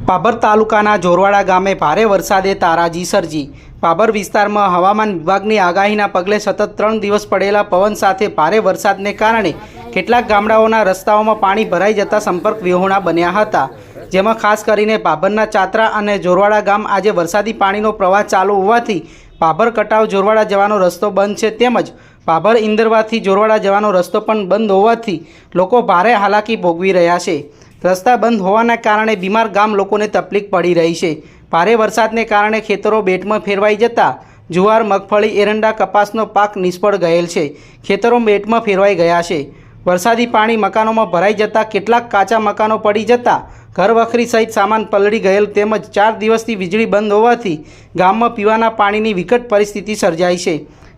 પાભર તાલુકાના જોરવાડા ગામે ભારે વરસાદે તારાજી સર્જી. પાભર વિસ્તારમાં હવામાન વિભાગની આગાહીના પગલે સતત ત્રણ દિવસ પડેલા પવન સાથે ભારે વરસાદને કારણે કેટલાક ગામડાઓના રસ્તાઓમાં પાણી ભરાઈ જતા સંપર્ક વિહોણા બન્યા હતા. જેમાં ખાસ કરીને ભાભરના ચાત્રા અને જોરવાડા ગામ આજે વરસાદી પાણીનો પ્રવાહ ચાલુ હોવાથી ભાભર કટાવ જોરવાડા જવાનો રસ્તો બંધ છે તેમજ ભાભર ઇન્દરવાથી જોરવાડા જવાનો રસ્તો પણ બંધ હોવાથી લોકો ભારે હાલાકી ભોગવી રહ્યા છે. રસ્તા બંધ હોવાના કારણે બીમાર ગામ લોકોને તકલીફ પડી રહી છે. ભારે વરસાદને કારણે ખેતરો બેટમાં ફેરવાઈ જતા જુવાર, મગફળી, એરંડા કપાસનો પાક નિષ્ફળ ગયેલ છે. ખેતરો બેટમાં ફેરવાઈ ગયા છે. વરસાદી પાણી મકાનોમાં ભરાઈ જતાં કેટલાક કાચા મકાનો પડી જતા ઘરવખરી સહિત સામાન પલળી ગયેલ તેમજ ચાર દિવસથી વીજળી બંધ હોવાથી ગામમાં પીવાના પાણીની વિકટ પરિસ્થિતિ સર્જાઈ છે.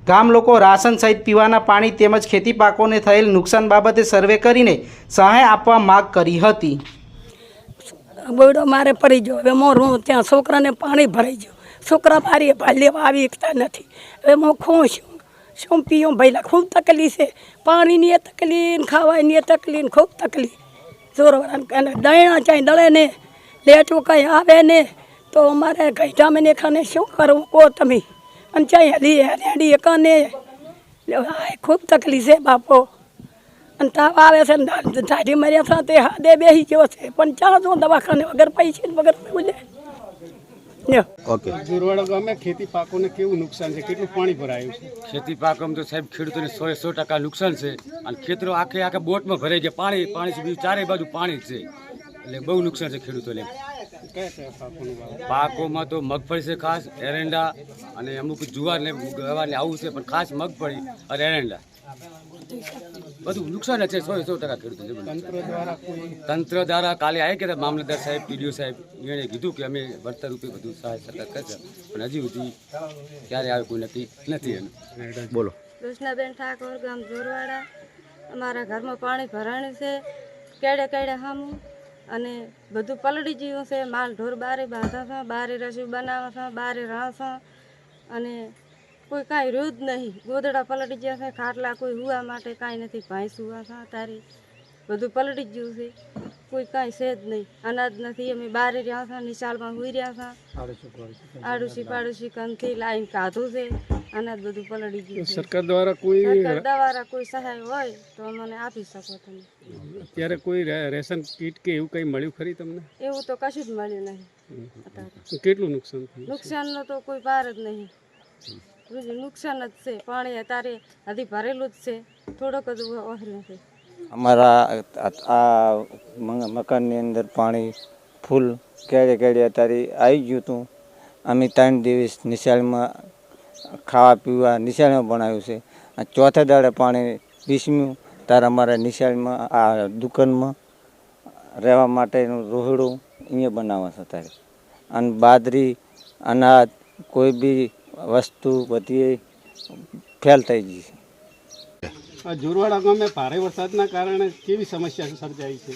ગામ લોકો રાશન સહિત પીવાના પાણી તેમજ ખેતી પાકોને થયેલ નુકસાન બાબતે સર્વે કરીને સહાય આપવા માગ કરી હતી. મારે પડી ગયો. હવે મોરું ત્યાં છોકરાને પાણી ભરાઈ ગયું. છોકરા મારી ભાઈ, લેવા આવી શકતા નથી. હવે હું ખુશ. છું પીવું ભાઈલા ખૂબ તકલીફ છે. પાણીની એ તકલીફ ખાવાની એ તકલીફ ખૂબ તકલીફ જોરવાળા અને દયણા ચાઈ દળે ને લેટું કંઈ આવે ને, તો અમારે ઘઈટામે ને ખાને શું કરવું કહો તમે? અને ચાઈ હલી રેડી કને. ખૂબ તકલીફ છે બાપો. અને તાવ આવે છે ને દાઢી મર્યા તે હાથે બેસી ગયો છે. પણ ચાલો દવાખાને વગર પૈસે વગર બોલે ઓકે જોરવાડા ગામે ખેતી પાકોને કેવું નુકસાન છે? કેટલું પાણી ભરાયું છે? ખેતી પાકમાં તો સાહેબ ખેડૂતોને સો સો ટકા નુકસાન છે. અને ખેતરો આખે આખે બોટમાં ભરાઈ છે. પાણી પાણી સુધી ચારે બાજુ પાણી છે. એટલે બહુ નુકસાન છે ખેડૂતોને. પાકોમાં તો મગફળી છે ખાસ, એરંડા અને અમુક જુવાર ને ગવાને આવું છે, પણ ખાસ મગફળી અને એરંડા. બધું નુકસાન છે, સો સો ટકા ખેડૂતોને તંત્ર દ્વારા કાલે આવી કે મામલતદાર સાહેબ પીડીઓ સાહેબ એણે કીધું કે અમે વળતર રૂપે બધું સહાય સરકાર કરશે, પણ હજી સુધી ક્યારે આવે કોઈ નક્કી નથી એનું. બોલો. કૃષ્ણાબેન ઠાકોર, ગામ જોરવાડા. અમારા ઘરમાં પાણી ભરાણું છે. કેડે કેડે હામું? અને બધું પલળી ગયું છે. માલ ઢોર બારે બાંધા છે બારે રસોઈ બનાવે છે બારે રાહ અને કોઈ કાંઈ રહ્યું જ નહીં. ગોદડા પલળી ગયા છે ખાટલા કોઈ હુવા માટે કાંઈ નથી. ભાઈ સુવા છે તારી બધું પલળી ગયું છે. કોઈ કાંઈ છે જ નહીં. અનાજ નથી. અમે બારે રહ્યા છે નિશાળમાં હુઈ રહ્યા છે. આડુસી પાડોશી કંથી લાઈન કાઢું છે. અનાજ બધું પલળી ગયું સરકાર દ્વારા કોઈ સરકાર દ્વારા કોઈ સહાય હોય તો મને આપી શકો તમે. અત્યારે કોઈ રે- રેશન કીટ કે એવું કંઈ મળ્યું ખરી તમને? એવું તો કશું જ મળ્યું નહીં. કેટલું નુકસાન નુકસાનનો તો કોઈ પાર જ નહીં. બીજું નુકસાન જ છે. પાણી અત્યારે હજી ભરેલું જ છે. થોડોક જ ઓહર્યું છે અમારા આ- આ મકાનની અંદર પાણી ફૂલ કેળે કેળે અત્યારે આવી ગયું હતું. અમે ત્રણ દિવસ નિશાળમાં ખાવા પીવા નિશાળમાં ભણાવ્યું છે. આ ચોથા દાડે પાણી વીસમ્યું ત્યારે અમારા નિશાળમાં, આ દુકાનમાં રહેવા માટેનું રોહડું અહીંયા બનાવવા છે ત્યારે અને બાજરી, અનાજ, કોઈ બી વસ્તુ બધી ફેલ થઈ ગઈ છે. ભારે વરસાદના કારણે કેવી સમસ્યા સર્જાઈ છે?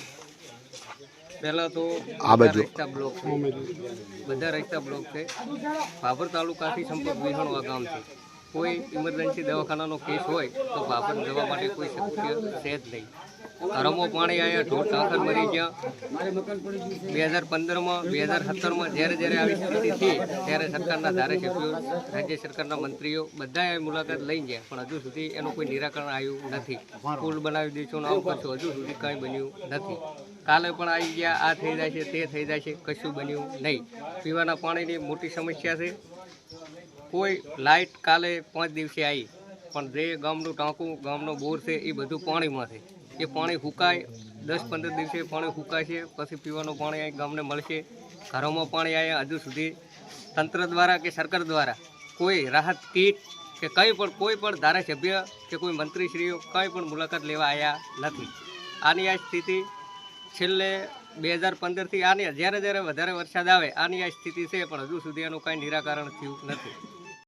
પહેલાં તો આ બધા બાજુ. રસ્તા બ્લોક છે. બધા રસ્તા બ્લોક છે. ભાભર તાલુકાથી સંપર્ક વિહોણવા ગામ છે. કોઈ ઇમરજન્સી દવાખાનાનો કેસ હોય તો ભાભર જવા માટે કોઈ શક્ય છે જ નહીં. ઘરોમાં પાણી આવ્યા ઢોર ટાંકર મરી ગયા. બે હજાર પંદરમાં બે હજાર સત્તરમાં જ્યારે જ્યારે આવી સ્થિતિ થઈ ત્યારે સરકારના ધારાસભ્યો રાજ્ય સરકારના મંત્રીઓ બધાએ મુલાકાત લઈ ગયા પણ હજુ સુધી એનું કોઈ નિરાકરણ આવ્યું નથી. પુલ બનાવી દઈશું ને હજુ સુધી કંઈ બન્યું નથી. કાલે પણ આવી ગયા, આ થઈ જાય છે, તે થઈ જાય છે, કશું બન્યું નહીં. પીવાના પાણીની મોટી સમસ્યા છે. કોઈ લાઇટ કાલે પાંચ દિવસે આવી, પણ જે ગામનું ટાંકું, ગામનો બોર છે, એ બધું પાણીમાં છે. એ પાણી સુકાય દસ પંદર દિવસે પાણી સુકાય છે, પછી પીવાનું પાણી અહીં ગામને મળશે. ઘરોમાં પાણી આવ્યા હજુ સુધી તંત્ર દ્વારા કે સરકાર દ્વારા કોઈ રાહત કીટ કે કંઈ પણ, કોઈ પણ ધારાસભ્ય કે કોઈ મંત્રીશ્રીઓ કંઈ પણ મુલાકાત લેવા આવ્યા નથી. આની આ સ્થિતિ છેલ્લે બે હજાર પંદરથી આની જ્યારે જ્યારે વધારે વરસાદ આવે, આની આ સ્થિતિ છે, પણ હજુ સુધી એનું કાંઈ નિરાકરણ થયું નથી.